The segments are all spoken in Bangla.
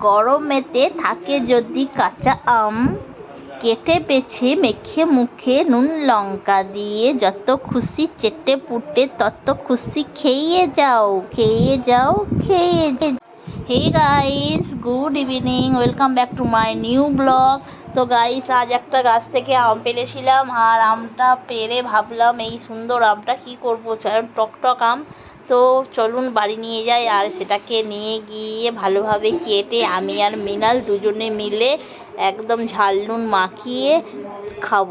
গরমেতে থাকে যদি কাঁচা আম। কেটে পেছে মেখে মুখে নুন লঙ্কা দিয়ে যত খুশি চেটে পুটে তত খুশি খেয়ে যাও খেয়ে যাও, খেয়ে hey guys good evening welcome back to my new blog তো গাইস আজ একটা গাছ থেকে আম পেরেছিলাম আর আমটা পেরে ভাবলাম এই সুন্দর আমটা কি করব? টক টক আম। তো চলুন বাড়ি নিয়ে যাই আর সেটাকে নিয়ে গিয়ে ভালোভাবে কেটে আমি আর মৃণাল দুজনে মিলে একদম ঝাল নুন মাখিয়ে খাব।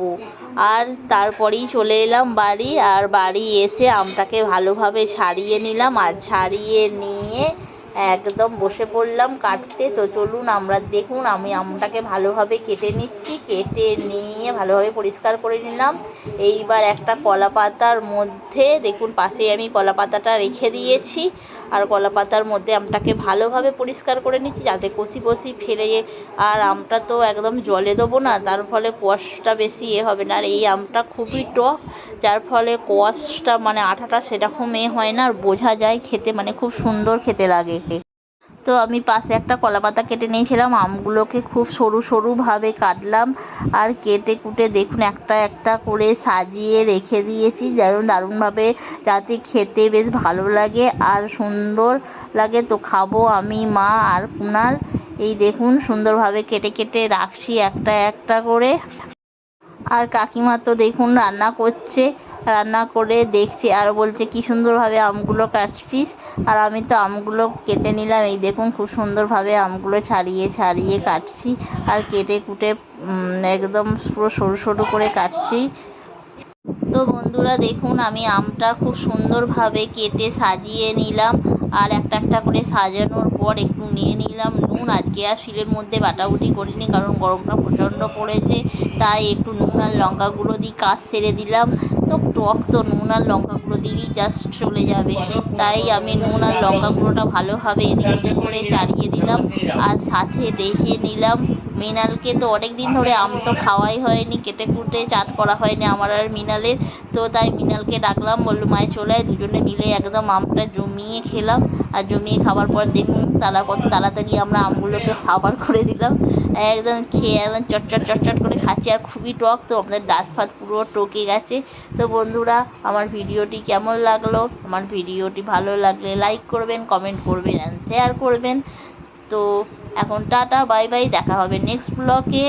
আর তারপরেই চলে এলাম বাড়ি আর বাড়ি এসে আমটাকে ভালোভাবে ছাড়িয়ে নিলাম আর ছাড়িয়ে নিয়ে একদম বসে পড়লাম কাটতে। তো চলুন আমরা দেখুন, আমি আমটাকে ভালোভাবে কেটে নিচ্ছি। কেটে নিয়ে ভালোভাবে পরিষ্কার করে নিলাম। এইবার একটা কলা পাতার মধ্যে, দেখুন পাশে আমি কলা পাতাটা রেখে দিয়েছি। আর কলা পাতার মধ্যে আমটাকে ভালোভাবে পরিষ্কার করে নিচ্ছি যাতে কষি কষি ফেলে আর আমটা তো একদম জলে দেবো না, তার ফলে কষটা বেশি এ হবে না। আর এই আমটা খুবই টক, যার ফলে কষটা মানে আঠাটা সেরকম এ হয় না। আর বোঝা যায় খেতে মানে খুব সুন্দর খেতে লাগে। তো আমি পাশে একটা কলা পাতা কেটে নিয়েছিলাম, আমগুলোকে খুব সরু সরুভাবে কাটলাম আর কেটে কুটে দেখুন একটা একটা করে সাজিয়ে রেখে দিয়েছি, যেন দারুণভাবে যাতে খেতে বেশ ভালো লাগে আর সুন্দর লাগে। তো খাব আমি, মা আর কুনাল। এই দেখুন সুন্দরভাবে কেটে কেটে রাখছি একটা একটা করে। আর কাকিমা তো দেখুন রান্না করছে। রান্না করে দেখছি আর বলছে কি সুন্দরভাবে আমগুলো কাটছিস। আর আমি তো আমগুলো কেটে নিলাম। এই দেখুন খুব সুন্দরভাবে আমগুলো ছাড়িয়ে ছাড়িয়ে কাটছি। আর কেটে কুটে একদম পুরো সরু সরু করে কাটছি। তো বন্ধুরা দেখুন, আমি আমটা খুব সুন্দরভাবে কেটে সাজিয়ে নিলাম। আর একটা একটা করে সাজানোর পর একটু নিয়ে নিলাম নুন। আজকে আর শিলের মধ্যে বাটাবুটি করিনি, কারণ গরমটা প্রচণ্ড পড়েছে। তাই একটু নুন আর লঙ্কা গুঁড়ো দিয়ে কাজ সেরে দিলাম। তো টক তো নুন আর লঙ্কা গুঁড়ো দিলেই জাস্ট চলে যাবে। তাই আমি নুন আর লঙ্কা গুঁড়োটা ভালোভাবে এদিক ওদিক করে চালিয়ে দিলাম আর সাথে দেখে নিলাম মৃণালকে তো অনেক দিন ধরে আম তো খাওয়াই হয়নি, কেটে কুটে চাট করা হয়নি আমার আর মৃণালের। তো তাই মৃণালকে ডাকলাম, বলল, মায়ে, চলে আয়, দুজনে মিলে একদম আমটা জমিয়ে খেলাম। আর জমিয়ে খাবার পর দেখুন তারা কত তাড়াতাড়ি আমরা আমগুলোকে সাবার করে দিলাম। একদম খেয়ে একদম চটচট চটচট করে খাচ্ছি। আর খুবই টক তো, আমাদের দাঁত ফাত পুরো টকে গেছে। তো বন্ধুরা, আমার ভিডিওটি কেমন লাগল? আমার ভিডিওটি ভালো লাগলে লাইক করবেন কমেন্ট করবেন অ্যান্ড শেয়ার করবেন। তো এখন টাটা বাই বাই দেখা হবে নেক্সট ব্লগে